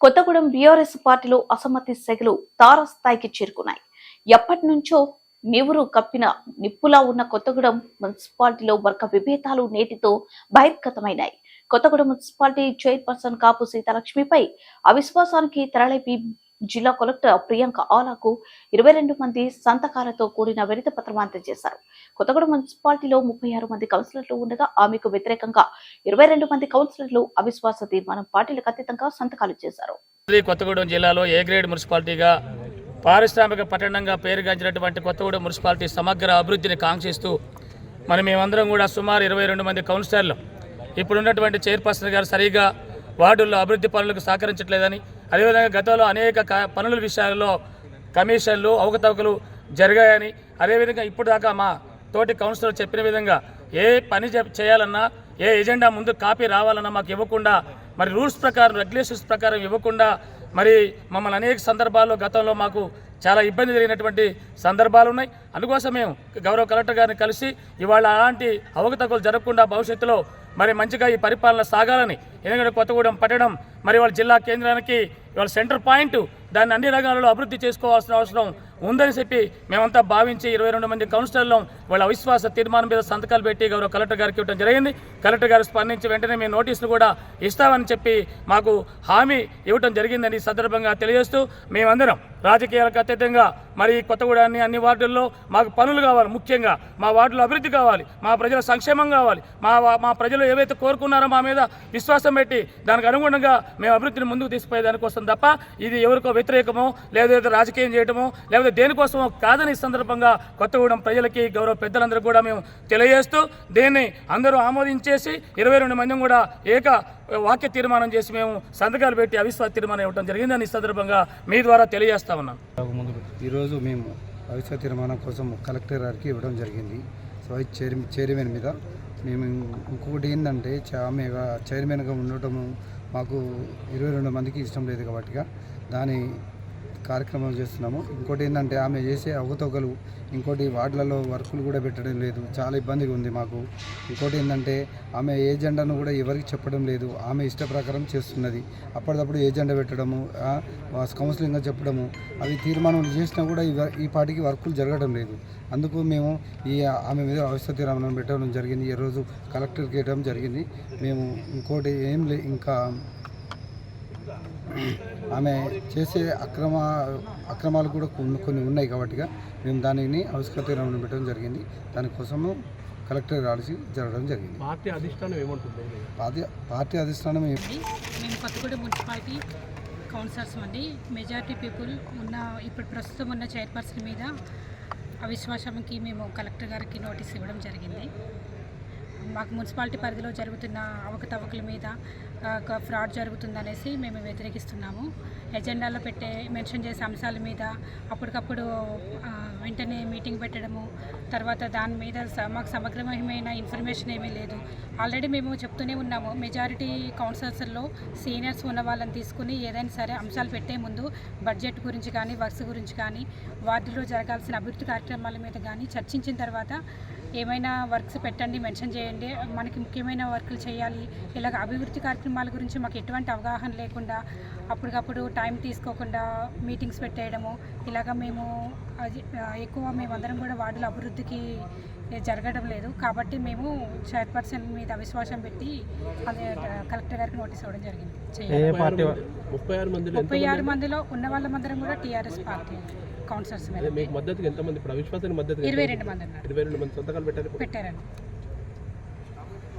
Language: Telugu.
కొత్తగూడెం బీఆర్ఎస్ పార్టీలో అసమ్మతి సెగలు తారస్థాయికి చేరుకున్నాయి. ఎప్పటి నుంచో నివురు కప్పిన నిప్పులా ఉన్న కొత్తగూడెం మున్సిపాలిటీలో వర్గ విభేదాలు నేటితో బహిర్గతమైనాయి. కొత్తగూడెం మున్సిపాలిటీ చైర్పర్సన్ కాపు సీతాలక్ష్మిపై అవిశ్వాసానికి తెరలేపి జిల్లా కలెక్టర్ ప్రియాంక ఆలాకు ఇరవై రెండు మంది సంతకాలతో కూడిన వినత పత్రం అందజేశారు. కొత్తగూడ మున్సిపాలిటీలో ముప్పై ఆరు మంది కౌన్సిలర్లు ఉండగా ఆమెకు వ్యతిరేకంగా ఇరవై రెండు మంది కౌన్సిలర్లు అవిశ్వాస తీర్మానం పార్టీలకు అతీతంగా సంతకాలు చేశారు. కొత్తగూడెం జిల్లాలో ఏ గ్రేడ్ మున్సిపాలిటీగా పారిశ్రామిక పట్టణంగా పేరుగాంచినటువంటి కొత్తగూడెం మున్సిపాలిటీ సమగ్ర అభివృద్ధిని కాంక్షిస్తూ మనం మేమందరం కూడా సుమారు ఇరవై రెండు మంది కౌన్సిలర్లు. ఇప్పుడున్నటువంటి చైర్పర్సన్ గారు సరిగా వార్డుల్లో అభివృద్ధి పనులకు సహకరించట్లేదని అదేవిధంగా గతంలో అనేక పనుల విషయాల్లో కమిషన్లు అవకతవకలు జరిగాయని అదేవిధంగా ఇప్పుడు దాకా మా తోటి కౌన్సిలర్ చెప్పిన విధంగా ఏ పని చే- చేయాలన్నా ఏ ఎజెండా ముందు కాపీ రావాలన్నా మాకు ఇవ్వకుండా మరి రూల్స్ ప్రకారం రెగ్యులేషన్స్ ప్రకారం ఇవ్వకుండా మరి మమ్మల్ని అనేక సందర్భాల్లో గతంలో మాకు చాలా ఇబ్బంది జరిగినటువంటి సందర్భాలు ఉన్నాయి అందుకోసం మేము గౌరవ కలెక్టర్ గారిని కలిసి ఇవాళ అలాంటి అవకతవకలు జరగకుండా భవిష్యత్తులో మరి మంచిగా ఈ పరిపాలన సాగాలని ఎందుకంటే కొత్తగూడెం పట్టడం మరి వాళ్ళ జిల్లా కేంద్రానికి ఇవాళ సెంటర్ పాయింట్ దాన్ని అన్ని రంగాలలో అభివృద్ధి చేసుకోవాల్సిన అవసరం ఉందని చెప్పి మేమంతా భావించి ఇరవై రెండు మంది కౌన్సిలర్లు వాళ్ళ అవిశ్వాస తీర్మానం మీద సంతకాలు పెట్టి గౌరవ కలెక్టర్ గారికి ఇవ్వడం జరిగింది. కలెక్టర్ గారు స్పందించి వెంటనే మేము నోటీసులు కూడా ఇస్తామని చెప్పి మాకు హామీ ఇవ్వడం జరిగిందని సందర్భంగా తెలియజేస్తూ మేమందరం రాజకీయాలకు అతీతంగా మరి ఈ కొత్తగూడాన్ని అన్ని వార్డుల్లో మాకు పనులు కావాలి ముఖ్యంగా. మా వార్డులో అభివృద్ధి కావాలి మా ప్రజల సంక్షేమం కావాలి మా వా- మా ప్రజలు ఏవైతే కోరుకున్నారో మా మీద విశ్వాసం పెట్టి దానికి అనుగుణంగా మేము అభివృద్ధిని ముందుకు తీసుకుపోయే దానికోసం తప్ప ఇది ఎవరికో వ్యతిరేకమో లేదా రాజకీయం చేయటమో లేకపోతే దేనికోసమో కాదని సందర్భంగా కొత్తగూడెం ప్రజలకి గౌరవ పెద్దలందరూ కూడా మేము తెలియజేస్తూ దీన్ని అందరూ ఆమోదించేసి ఇరవై రెండు మంది కూడా ఏక వాక్య తీర్మానం చేసి మేము సంతకాలు పెట్టి అవిశ్వాస తీర్మానం ఇవ్వడం జరిగిందని ఈ సందర్భంగా మీ ద్వారా తెలియజేస్తా ఉన్నాం. ఈరోజు మేము అవిశ్వాస తీర్మానం కోసం కలెక్టర్ గారికి ఇవ్వడం జరిగింది. సో ఈ చైర్మన్ మీద మేము ఇంకొకటి ఏంటంటే చా- ఆమె చైర్మన్గా ఉండటము మాకు ఇరవై రెండు మందికి ఇష్టం లేదు కాబట్టిగా దాని కార్యక్రమం చేస్తున్నాము. ఇంకోటి ఏంటంటే ఆమె చేసే అవకతవకలు ఇంకోటి వార్డులలో వర్కులు కూడా పెట్టడం లేదు. చాలా ఇబ్బందిగా ఉంది మాకు. ఇంకోటి ఏంటంటే ఆమె ఏజెండాను కూడా ఎవరికి చెప్పడం లేదు. ఆమె ఇష్ట ప్రకారం చేస్తున్నది. అప్పటికప్పుడు ఏజెండా పెట్టడము కౌన్సిలింగ్గా చెప్పడము అవి తీర్మానం చేసినా కూడా ఈ ఈ పాటికి వర్కులు జరగడం లేదు. అందుకు మేము ఈ ఆమె మీద అవస్థ తీర్మానం పెట్టడం జరిగింది. ఈరోజు కలెక్టర్కి ఇవ్వడం జరిగింది. మేము ఇంకోటి ఏం లే ఇంకా ఆమె చేసే అక్రమ అక్రమాలు కూడా కొన్ని కొన్ని ఉన్నాయి కాబట్టిగా మేము దానిని ఆవిష్కృత తీర్మానం పెట్టడం జరిగింది. దానికోసము కలెక్టర్ కలిసి జరగడం జరిగింది. పార్టీ అధిష్టానం ఏమంటుంది? పార్టీ పార్టీ అధిష్టానం మేము కొత్తగూడెం మున్సిపాలిటీ కౌన్సిలర్స్ అండి. మెజారిటీ పీపుల్ ఉన్న ఇప్పుడు ప్రస్తుతం ఉన్న చైర్పర్సన్ మీద అవిశ్వాసంకి మేము కలెక్టర్ గారికి నోటీస్ ఇవ్వడం జరిగింది. మాకు మున్సిపాలిటీ పరిధిలో జరుగుతున్న అవకతవకల మీద ఒక ఫ్రాడ్ జరుగుతుందనేసి మేము వ్యతిరేకిస్తున్నాము. ఎజెండాలో పెట్టే మెన్షన్ చేసే అంశాల మీద అప్పటికప్పుడు వెంటనే మీటింగ్ పెట్టడము తర్వాత దాని మీద స- మాకు సమగ్రమైన ఇన్ఫర్మేషన్ ఏమీ లేదు. ఆల్రెడీ మేము చెప్తూనే ఉన్నాము మెజారిటీ కౌన్సిలర్స్లో సీనియర్స్ ఉన్న వాళ్ళని తీసుకుని ఏదైనా సరే అంశాలు పెట్టే ముందు బడ్జెట్ గురించి కానీ వర్క్స్ గురించి కానీ వార్డులో జరగాల్సిన అభివృద్ధి కార్యక్రమాల మీద కానీ చర్చించిన తర్వాత ఏమైనా వర్క్స్ పెట్టండి మెన్షన్ చేయండి. మనకి ముఖ్యమైన వర్క్లు చేయాలి. ఇలాగ అభివృద్ధి కార్యక్రమాల గురించి మాకు ఎటువంటి అవగాహన లేకుండా అప్పటికప్పుడు టైం తీసుకోకుండా మీటింగ్స్ పెట్టేయడము ఇలాగ మేము అది ఆ, ఎక్కువ మేమందరం కూడా వార్డుల అభివృద్ధికి జరగడం లేదు. కాబట్టి మేము చైర్పర్సన్ మీద అవిశ్వాసం పెట్టి అదే కలెక్టర్ గారికి నోటీస్ ఇవ్వడం జరిగింది. ముప్పై ఆరు మందిలో ఉన్న వాళ్ళమందరం కూడా టీఆర్ఎస్ పార్టీ కౌన్సిలర్స్ మీద. ఇరవై రెండు మంది ఇరవై రెండు మంది సంతకాలు పెట్టారు. పెట్టారండి.